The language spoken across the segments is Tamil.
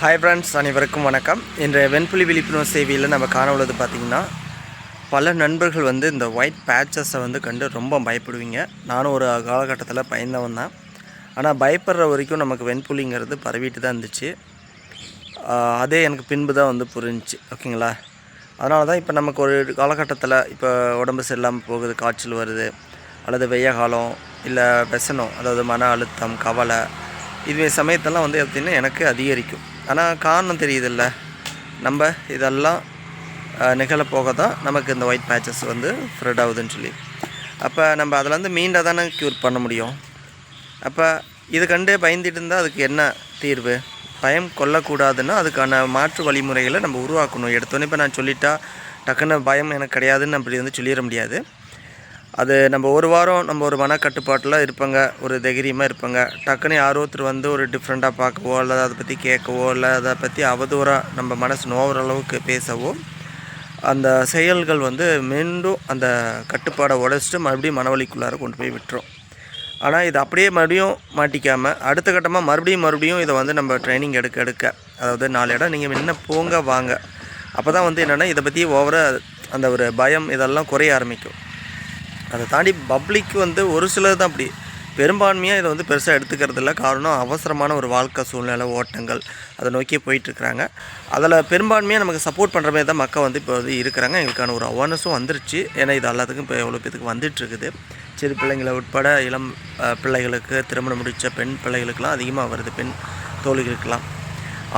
ஹாய் ஃப்ரெண்ட்ஸ் அனைவருக்கும் வணக்கம். இன்றைய வெண்புலி விழிப்புணர்வு சேவையில் நம்ம காண உள்ளது பார்த்திங்கன்னா பல நண்பர்கள் வந்து இந்த ஒயிட் பேட்சஸை வந்து கண்டு ரொம்ப பயப்படுவீங்க. நானும் ஒரு காலகட்டத்தில் பயந்தவன் தான். ஆனால் பயப்படுற வரைக்கும் நமக்கு வெண்புலிங்கிறது பரவிட்டு தான் இருந்துச்சு. அதே எனக்கு பின்பு தான் வந்து புரிஞ்சிச்சு. ஓகேங்களா அதனால தான் இப்போ நமக்கு ஒரு காலகட்டத்தில் இப்போ உடம்பு சரியில்லாமல் போகுது காய்ச்சல் வருது அல்லது வெய்ய காலம் இல்லை விசனம் அதாவது மன அழுத்தம் கவலை இதுவே சமயத்தெல்லாம் வந்து பார்த்திங்கன்னா எனக்கு அதிகரிக்கும். ஆனால் காரணம் தெரியுதில்ல. நம்ம இதெல்லாம் நிகழப்போக தான் நமக்கு இந்த ஒயிட் பேச்சஸ் வந்து ஸ்ப்ரெட் ஆகுதுன்னு சொல்லி. அப்போ நம்ம அதிலேருந்து மீண்டாக தானே க்யூர் பண்ண முடியும். அப்போ இது கண்டே பயந்துட்டு இருந்தால் அதுக்கு என்ன தீர்வு? பயம் கொள்ளக்கூடாதுன்னா அதுக்கான மாற்று வழிமுறைகளை நம்ம உருவாக்கணும். எடுத்தோன்னே இப்போ நான் சொல்லிட்டா டக்குன்னு பயம் எனக்கு கிடையாதுன்னு அப்படி வந்து சொல்லிட முடியாது. அது நம்ம ஒரு வாரம் நம்ம ஒரு மனக்கட்டுப்பாட்டில் இருப்பாங்க ஒரு தைரியமாக இருப்பாங்க. டக்குன்னு யாரோ ஒருத்தர் வந்து ஒரு டிஃப்ரெண்ட்டாக பார்க்கவோ அல்லது அதை பற்றி கேட்கவோ இல்லை அதை பற்றி அவதூறாக நம்ம மனசு நோவுற அளவுக்கு பேசவோ அந்த செயல்கள் வந்து மீண்டும் அந்த கட்டுப்பாடை உடச்சிட்டு மறுபடியும் மனவழிக்குள்ளார கொண்டு போய் விட்டுரும். ஆனால் இது அப்படியே மறுபடியும் மாட்டிக்காமல் அடுத்த கட்டமாக மறுபடியும் மறுபடியும் இதை வந்து நம்ம ட்ரைனிங் எடுக்க எடுக்க அதாவது நாலு இடம் நீங்கள் முன்ன போங்க வாங்க. அப்போ தான் வந்து என்னென்னா இதை பற்றி ஓவராக அந்த ஒரு பயம் இதெல்லாம் குறைய ஆரம்பிக்கும். அதை தாண்டி பப்ளிக் வந்து ஒரு சிலர் தான் அப்படி. பெரும்பான்மையாக இதை வந்து பெருசாக எடுத்துக்கிறது இல்லை காரணம் அவசரமான ஒரு வாழ்க்கை சூழ்நிலை ஓட்டங்கள் அதை நோக்கி போயிட்டுருக்குறாங்க. அதில் பெரும்பான்மையாக நமக்கு சப்போர்ட் பண்ணுற மாதிரி தான் மக்கள் வந்து இப்போ வந்து இருக்கிறாங்க. எங்களுக்கான ஒரு அவேர்னஸும் வந்துருச்சு. ஏன்னா இது எல்லாத்துக்கும் இப்போ எவ்வளோ பேத்துக்கு வந்துட்டுருக்குது. சிறு பிள்ளைங்களை உட்பட இளம் பிள்ளைகளுக்கு திருமணம் முடித்த பெண் பிள்ளைகளுக்கெல்லாம் அதிகமாக வருது. பெண் தோழிகளுக்கெல்லாம்.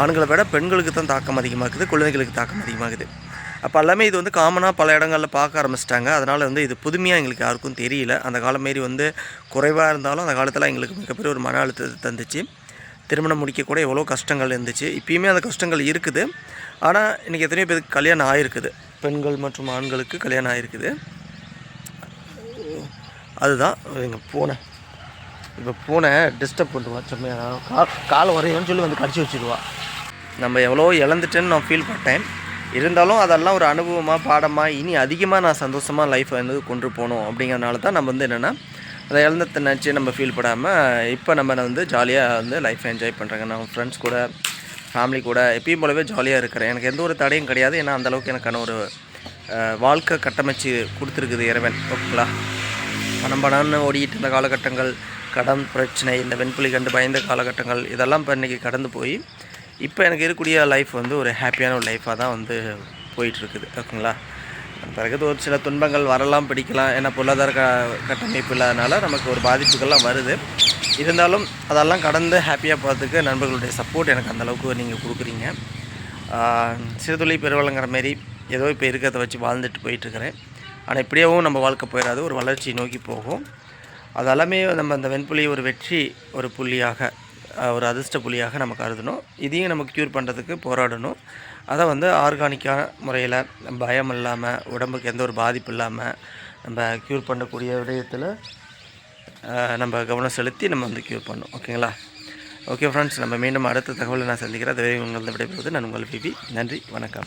ஆண்களை விட பெண்களுக்கு தான் தாக்கம் அதிகமாக இருக்குது குழந்தைகளுக்கு தாக்கம் அதிகமாகுது. அப்போ எல்லாமே இது வந்து காமனாக பல இடங்களில் பார்க்க ஆரம்பிச்சிட்டாங்க. அதனால் வந்து இது புதுமையாக எங்களுக்கு யாருக்கும் தெரியல. அந்த காலம் மாரி வந்து குறைவாக இருந்தாலும் அந்த காலத்தில் எங்களுக்கு மிகப்பெரிய ஒரு மன அழுத்தத்தை தந்துச்சு. திருமணம் முடிக்கக்கூட எவ்வளோ கஷ்டங்கள் இருந்துச்சு. இப்போயுமே அந்த கஷ்டங்கள் இருக்குது. ஆனால் இன்றைக்கி எத்தனையோ பேருக்கு கல்யாணம் ஆகிருக்குது பெண்கள் மற்றும் ஆண்களுக்கு கல்யாணம் ஆகிருக்குது அதுதான். எங்கள் பூனை. இப்போ பூனை டிஸ்டர்ப் பண்ணுவா. செம்மையாக கா கால் வரையும்னு சொல்லி வந்து கடிச்சு வச்சுடுவா நம்ம எவ்வளோ இழந்துட்டேன்னு நான் ஃபீல் பண்ணேன் இருந்தாலும் அதெல்லாம் ஒரு அனுபவமாக பாடமாக இனி அதிகமாக நான் சந்தோஷமாக லைஃப்பை வந்து கொண்டு போகணும் அப்படிங்கிறனால தான் நம்ம வந்து என்னென்னா அதை இழந்தத்தை நினச்சி நம்ம ஃபீல் படாமல் இப்போ நம்ம வந்து ஜாலியாக வந்து லைஃப்பை என்ஜாய் பண்ணுறாங்க நான் ஃப்ரெண்ட்ஸ் கூட ஃபேமிலி கூட எப்பயும் போலவே ஜாலியாக இருக்கிறேன். எனக்கு எந்த ஒரு தடையும் கிடையாது. ஏன்னா அந்தளவுக்கு எனக்கான ஒரு வாழ்க்கை கட்டமைச்சு கொடுத்துருக்குது இறைவன். ஓகேங்களா? பணம் பணம்னு ஓடிட்டு இருந்த காலகட்டங்கள் கடன் பிரச்சனை இந்த வெண்புலி கண்டு பயந்த காலகட்டங்கள் இதெல்லாம் இப்போ இன்றைக்கி கடந்து போய் இப்போ எனக்கு இருக்கக்கூடிய லைஃப் வந்து ஒரு ஹாப்பியான ஒரு லைஃப்பாக தான் வந்து போயிட்டுருக்குது ஓகேங்களா? பிறகு ஒரு சில துன்பங்கள் வரலாம் பிடிக்கலாம். ஏன்னா பொருளாதார க கட்டமைப்பு இல்லாதனால நமக்கு ஒரு பாதிப்புகள்லாம் வருது. இருந்தாலும் அதெல்லாம் கடந்து ஹாப்பியாக பார்த்துக்க நண்பர்களுடைய சப்போர்ட் எனக்கு அந்த அளவுக்கு நீங்கள் கொடுக்குறீங்க. ஆஹ் சிறுதுளி பெருவளங்கிற மாரி ஏதோ இப்போ இருக்கிறத வச்சு வாழ்ந்துட்டு போயிட்டுருக்கிறேன். ஆனால் இப்படியேவும் நம்ம வாழ்க்கை போயிடாது. ஒரு வளர்ச்சி நோக்கி போகும். அதெல்லாமே நம்ம அந்த வெண்புலி ஒரு வெற்றி ஒரு புள்ளியாக ஒரு அதிர்ஷ்ட புலியாக நம்ம கருதணும். இதையும் நம்ம க்யூர் பண்ணுறதுக்கு போராடணும். அதை வந்து ஆர்கானிக்கான முறையில் பயம் இல்லாமல் உடம்புக்கு எந்த ஒரு பாதிப்பு இல்லாமல் நம்ம க்யூர் பண்ணக்கூடிய விடயத்தில் நம்ம கவனம் செலுத்தி நம்ம வந்து க்யூர் பண்ணணும். ஓகேங்களா ஓகே ஃப்ரெண்ட்ஸ் நம்ம மீண்டும் அடுத்த தகவலை நான் சந்திக்கிறேன். அதுவே உங்களது விடைபெறுவது நான் உங்கள் பிபி நன்றி வணக்கம்.